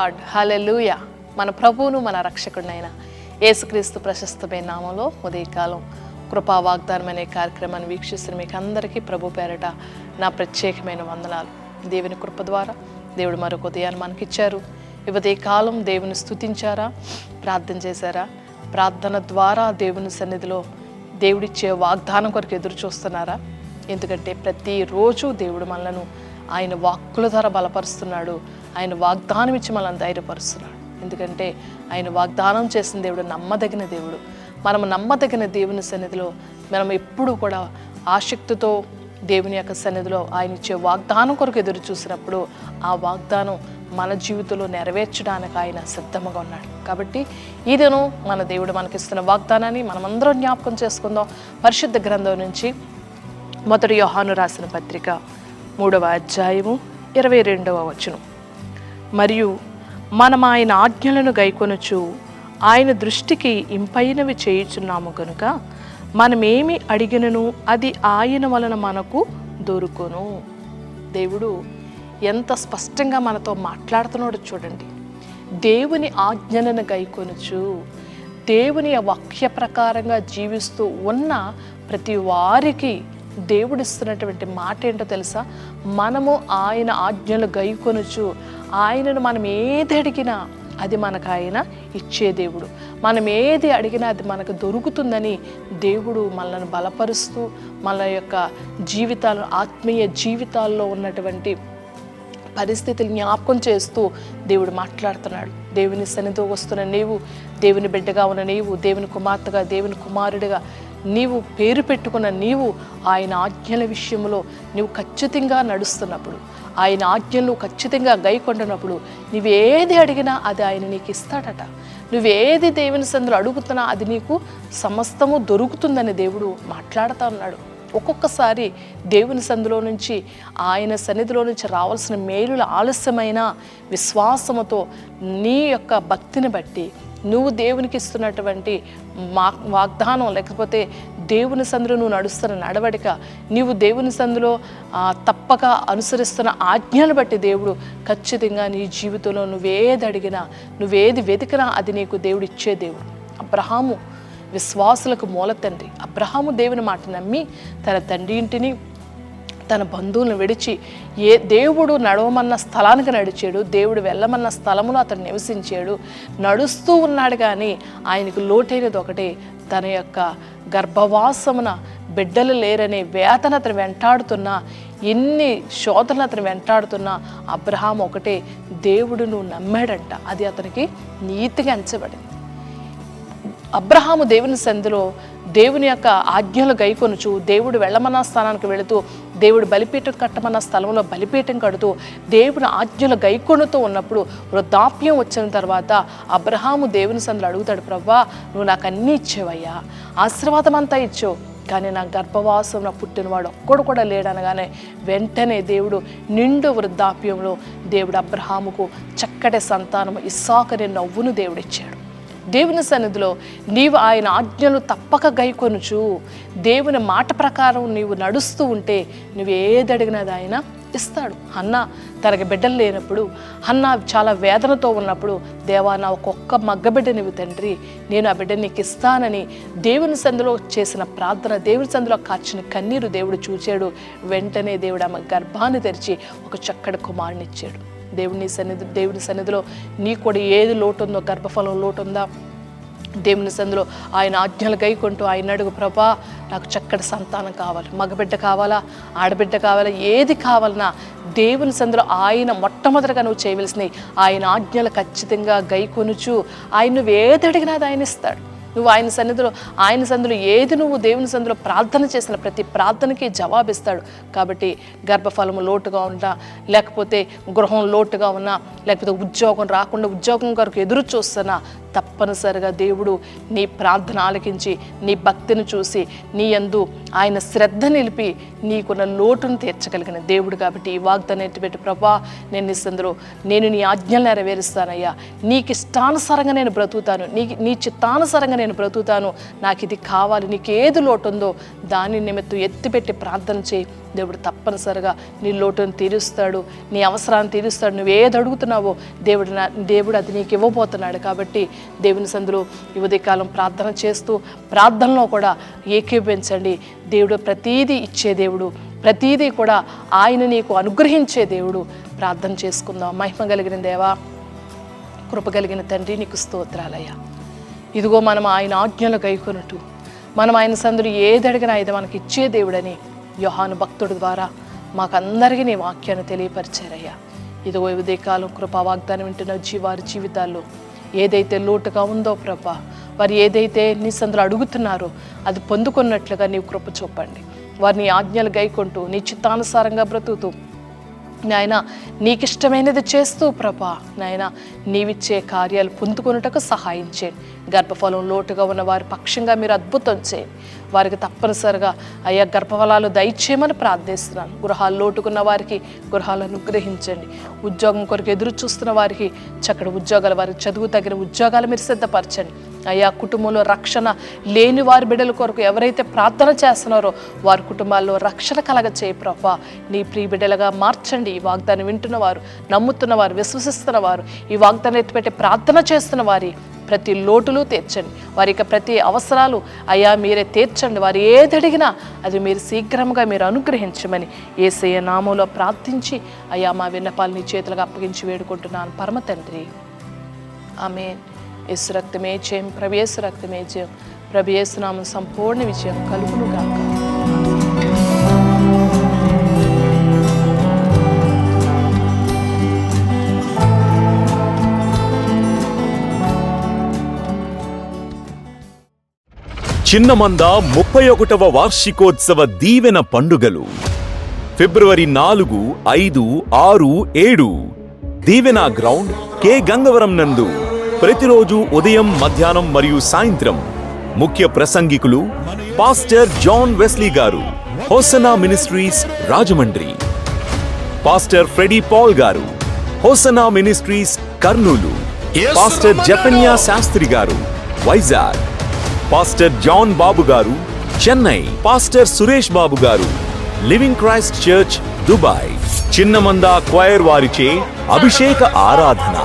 God. Hallelujah మన ప్రభువును మన రక్షకుడినైన యేసుక్రీస్తు ప్రశస్తమైన నామంలో ఉదయకాలం కృపా వాగ్దానం అనే కార్యక్రమాన్ని వీక్షిస్తున్న మీకు అందరికీ ప్రభు పేరట నా ప్రత్యేకమైన వందనాలు. దేవుని కృప ద్వారా దేవుడు మరొక ఉదయాన్ని మనకిచ్చారు. ఈ కాలం దేవుని స్తుతించారా? ప్రార్థన చేశారా? ప్రార్థన ద్వారా దేవుని సన్నిధిలో దేవుడిచ్చే వాగ్దానం కొరకు ఎదురు చూస్తున్నారా? ఎందుకంటే ప్రతిరోజు దేవుడు మనలను ఆయన వాక్కుల ద్వారా బలపరుస్తున్నాడు. ఆయన వాగ్దానం ఇచ్చి మనల్ని ధైర్యపరుస్తున్నాడు. ఎందుకంటే ఆయన వాగ్దానం చేసిన దేవుడు నమ్మదగిన దేవుడు. మనం నమ్మదగిన దేవుని సన్నిధిలో మనం ఎప్పుడూ కూడా ఆసక్తితో దేవుని యొక్క సన్నిధిలో ఆయన ఇచ్చే వాగ్దానం కొరకు ఎదురు చూసినప్పుడు ఆ వాగ్దానం మన జీవితంలో నెరవేర్చడానికి ఆయన సిద్ధంగా ఉన్నాడు. కాబట్టి ఈ మన దేవుడు మనకిస్తున్న వాగ్దానాన్ని మనమందరం జ్ఞాపకం చేసుకుందాం. పరిశుద్ధ గ్రంథం నుంచి మొదటి యోహాను రాసిన పత్రిక మూడవ అధ్యాయము ఇరవై రెండవ వచనం. మరియు మనం ఆయన ఆజ్ఞలను గైకొనుచు ఆయన దృష్టికి ఇంపైనవి చేయుచున్నాము కనుక మనమేమి అడిగినను అది ఆయన వలన మనకు దొరుకును. దేవుడు ఎంత స్పష్టంగా మనతో మాట్లాడుతున్నాడో చూడండి. దేవుని ఆజ్ఞలను గైకొనుచు దేవుని వాక్య ప్రకారంగా జీవిస్తూ ఉన్న ప్రతి వారికి దేవుడిస్తున్నటువంటి మాట ఏంటో తెలుసా? మనము ఆయన ఆజ్ఞలు గైకొనుచు ఆయనను మనం ఏది అడిగినా అది మనకు ఆయన ఇచ్చే దేవుడు. మనం ఏది అడిగినా అది మనకు దొరుకుతుందని దేవుడు మనల్ని బలపరుస్తూ మన యొక్క జీవితాలు ఆత్మీయ జీవితాల్లో ఉన్నటువంటి పరిస్థితులు జ్ఞాపకం చేస్తూ దేవుడు మాట్లాడుతున్నాడు. దేవుని సన్నిధితో వస్తున్న నీవు దేవుని బిడ్డగా ఉన్న నీవు దేవుని కుమార్తెగా దేవుని కుమారుడిగా నీవు పేరు పెట్టుకున్న నీవు ఆయన ఆజ్ఞల విషయంలో నీవు ఖచ్చితంగా నడుస్తున్నప్పుడు ఆయన ఆజ్ఞలు ఖచ్చితంగా గైకొండనప్పుడు నువ్వేది అడిగినా అది ఆయన నీకు ఇస్తాడట. నువ్వేది దేవుని సందులో అడుగుతున్నా అది నీకు సమస్తము దొరుకుతుందని దేవుడు మాట్లాడుతా ఉన్నాడు. ఒక్కొక్కసారి దేవుని సందులో నుంచి ఆయన సన్నిధిలో నుంచి రావాల్సిన మేలుల ఆలస్యమైన విశ్వాసముతో నీ యొక్క భక్తిని బట్టి నువ్వు దేవునికి ఇస్తున్నటువంటి మా వాగ్దానం లేకపోతే దేవుని సందులో నువ్వు నడుస్తున్న నడవడిక నీవు దేవుని సందులో తప్పక అనుసరిస్తున్న ఆజ్ఞలు బట్టి దేవుడు ఖచ్చితంగా నీ జీవితంలో నువ్వేది అడిగినా నువ్వేది వెతికినా అది నీకు దేవుడు ఇచ్చే దేవుడు. అబ్రహాము విశ్వాసులకు మూల తండ్రి. అబ్రహాము దేవుని మాట నమ్మి తన తండ్రి ఇంటిని తన బంధువులను విడిచి ఏ దేవుడు నడవమన్న స్థలానికి నడిచాడు దేవుడు వెళ్ళమన్న స్థలములో అతను నివసించాడు. నడుస్తూ ఉన్నాడు కానీ ఆయనకు లోటైనది ఒకటే తన యొక్క గర్భవాసమున బిడ్డలు లేరనే వేతన అతను వెంటాడుతున్నా ఎన్ని శోధనలు అతను వెంటాడుతున్నా అబ్రహాం ఒకటే దేవుడు నువ్వు నమ్మాడంట. అది అతనికి నీతిగా ఎంచబడింది అబ్రహాము దేవుని సంధిలో దేవుని యొక్క ఆజ్ఞలు గైకొనుచు దేవుడు వెళ్ళమన్న స్థానానికి వెళుతూ దేవుడు బలిపీఠం కట్టమన్న స్థలంలో బలిపీఠం కడుతూ దేవుని ఆజ్ఞల గైకొనుతూ ఉన్నప్పుడు వృద్ధాప్యం వచ్చిన తర్వాత అబ్రహాము దేవుని సందులు అడుగుతాడు ప్రవ్వా నువ్వు నాకు అన్నీ ఇచ్చేవయ్యా. ఆశీర్వాదం అంతా ఇచ్చావు. కానీ నా గర్భవాసం నా పుట్టినవాడు ఒక్కడు కూడా లేడనగానే వెంటనే దేవుడు నిండు వృద్ధాప్యంలో దేవుడు అబ్రహాముకు చక్కటి సంతానము ఇస్సాకనే నవ్వును దేవుడిచ్చాడు దేవుని సన్నిధిలో నీవు ఆయన ఆజ్ఞలు తప్పక గైకొనుచు. దేవుని మాట ప్రకారం నీవు నడుస్తూ ఉంటే నువ్వు ఏది అడిగినది ఆయన ఇస్తాడు. అన్న తనకి బిడ్డలు లేనప్పుడు అన్న చాలా వేదనతో ఉన్నప్పుడు దేవా నా ఒక్కొక్క మగ్గబిడ్డ నీవు తండ్రి నేను ఆ బిడ్డ నీకు ఇస్తానని దేవుని సందులో చేసిన ప్రార్థన దేవుని సందులో కాచిన కన్నీరు దేవుడు చూచాడు. వెంటనే దేవుడు ఆమె గర్భాన్ని తెరిచి ఒక చక్కటి కుమారుని ఇచ్చాడు. దేవుని సన్నిధి దేవుని సన్నిధిలో నీ కూడా ఏది లోటు ఉందో గర్భఫలం లోటు ఉందా దేవుని సందులో ఆయన ఆజ్ఞలు గైకుంటూ ఆయన అడుగు ప్రభా నాకు చక్కటి సంతానం కావాలి మగబిడ్డ కావాలా ఆడబిడ్డ కావాలా ఏది కావాలన్నా దేవుని సందులో ఆయన మొట్టమొదటిగా నువ్వు చేయవలసినవి ఆయన ఆజ్ఞలు ఖచ్చితంగా గైకొనుచు ఆయన నువ్వు ఏది అడిగినా అది ఆయన ఇస్తాడు. నువ్వు ఆయన సన్నిధిలో ఆయన సన్నిధిలో ఏది నువ్వు దేవుని సన్నిధిలో ప్రార్థన చేసిన ప్రతి ప్రార్థనకి జవాబిస్తాడు. కాబట్టి గర్భఫలము లోటుగా ఉన్నా లేకపోతే గృహం లోటుగా ఉన్నా లేకపోతే ఉద్యోగం రాకుండా ఉద్యోగం కొరకు ఎదురు చూస్తున్నా తప్పనిసరిగా దేవుడు నీ ప్రార్థన ఆలకించి నీ భక్తిని చూసి నీ యందు ఆయన శ్రద్ధ నిలిపి నీకున్న లోటును తీర్చగలిగిన దేవుడు కాబట్టి ఈ వాగ్దానం ఎత్తిపెట్టి ప్రభా. నేను ఇస్తుందరు నేను నీ ఆజ్ఞలు నెరవేరుస్తానయ్యా. నీకు ఇష్టానుసారంగా నేను బ్రతుకుతాను. నీ నీ చిత్తానుసారంగా నేను బ్రతుకుతాను. నాకు ఇది కావాలి. నీకు ఏది లోటు ఉందో దాని నిమిత్తం ఎత్తిపెట్టి ప్రార్థన చేయి. దేవుడు తప్పనిసరిగా నీ లోటును తీరుస్తాడు నీ అవసరాన్ని తీరుస్తాడు నువ్వు ఏది అడుగుతున్నావో దేవుడు దేవుడు అది నీకు ఇవ్వబోతున్నాడు కాబట్టి దేవుని సందులో ఈ ఉదయకాలం ప్రార్థన చేస్తూ ప్రార్థనలో కూడా ఏకీపించండి దేవుడు ప్రతీదీ ఇచ్చే దేవుడు ప్రతీదీ కూడా ఆయన నీకు అనుగ్రహించే దేవుడు. ప్రార్థన చేసుకుందాం. మహిమ కలిగిన దేవా కృప కలిగిన తండ్రి నీకు స్తోత్రాలయ్యా. ఇదిగో మనం ఆయన ఆజ్ఞలు గైకొనుటూ మనం ఆయన సందులు ఏది అడిగినా ఇది మనకి ఇచ్చే దేవుడని యోహాను భక్తుడి ద్వారా మాకందరికీ నీ వాక్యాన్ని తెలియపరిచారయ్యా. ఇదిగో ఉదయకాలం కృపా వాగ్దానం వింటున్న వారి జీవితాల్లో ఏదైతే లోటుగా ఉందో ప్రభా వారు ఏదైతే నీ సందులో అడుగుతున్నారో అది పొందుకున్నట్లుగా నీవు కృప చూపండి. వారిని ఆజ్ఞలు గైకొంటూ నీ చిత్తానుసారంగా బ్రతుకుతూ నాయన నీకిష్టమైనది చేస్తూ ప్రభా నాయన నీవిచ్చే కార్యాలు పొందుకొనుటకు సహాయం చేయండి. గర్భఫలం లోటుగా ఉన్న వారి పక్షంగా మీరు అద్భుతం చేయండి. వారికి తప్పనిసరిగా అయ్యా గర్భఫలాలు దయచేయమని ప్రార్థిస్తున్నాను. గృహాలు లోటుకున్న వారికి గృహాలను అనుగ్రహించండి. ఉద్యోగం కొరకు ఎదురు చూస్తున్న వారికి చక్కటి ఉద్యోగాలు వారికి చదువు తగిన ఉద్యోగాలు మీరు సిద్ధపరచండి. అయ్యా కుటుంబంలో రక్షణ లేని వారి బిడ్డల కొరకు ఎవరైతే ప్రార్థన చేస్తున్నారో వారి కుటుంబాల్లో రక్షణ కలగ చేయి ప్రభా. నీ ప్రియ బిడ్డలుగా మార్చండి. ఈ వాగ్దానం వింటున్నవారు నమ్ముతున్నవారు విశ్వసిస్తున్నవారు విశ్వసిస్తున్న వారు ఈ వాగ్దానం ఎత్తిపెట్టి ప్రార్థన చేస్తున్న వారి ప్రతి లోటులు తీర్చండి. వారి యొక్క ప్రతి అవసరాలు అయ్యా మీరే తీర్చండి. వారు ఏది అడిగినా అది మీరు శీఘ్రంగా మీరు అనుగ్రహించమని ఏసయ్య నామంలో ప్రార్థించి అయ్యా మా విన్నపాలని చేతులకు అప్పగించి వేడుకుంటున్నాను. పరమ తండ్రి. ఆమె యేసు రక్తమే జయం. ప్రభేసు రక్తమే జయం. ప్రభేసునామం సంపూర్ణ విజయం కలుగును చిన్నమంద ముప్పై ఒకటవ వార్షికోత్సవ దీవెన పండుగలు. ఫిబ్రవరి నాలుగు ఐదు ఆరు ఏడు. దీవెన గ్రౌండ్ కె. గంగవరం నందు ప్రతిరోజు ఉదయం మధ్యాహ్నం మరియు సాయంత్రం ముఖ్య ప్రసంగికులు పాస్టర్ జాన్ వెస్లీ గారు Hosanna ministries Rajahmundry. Pastor Freddy Paul గారు Hosanna ministries Kurnool. Pastor Japanya Shastri గారు వైజాగ్. పాస్టర్ జాన్ బాబు గారు చెన్నై పాస్టర్ సురేష్ బాబు గారు living Christ church Dubai. Chinnamanda choir వారిచే అభిషేక ఆరాధన.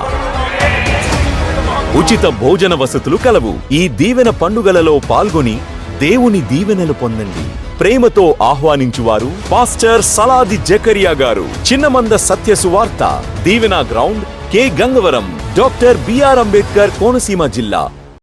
ఉచిత భోజన వసతులు కలవు. ఈ దీవెన పండుగలలో పాల్గొని దేవుని దీవెనలు పొందండి. ప్రేమతో ఆహ్వానించువారు పాస్టర్ సలాది జకరియా గారు. చిన్నమంద సత్య సువార్త దీవెన ground K Gangavaram doctor BR Ambedkar Konaseema జిల్లా.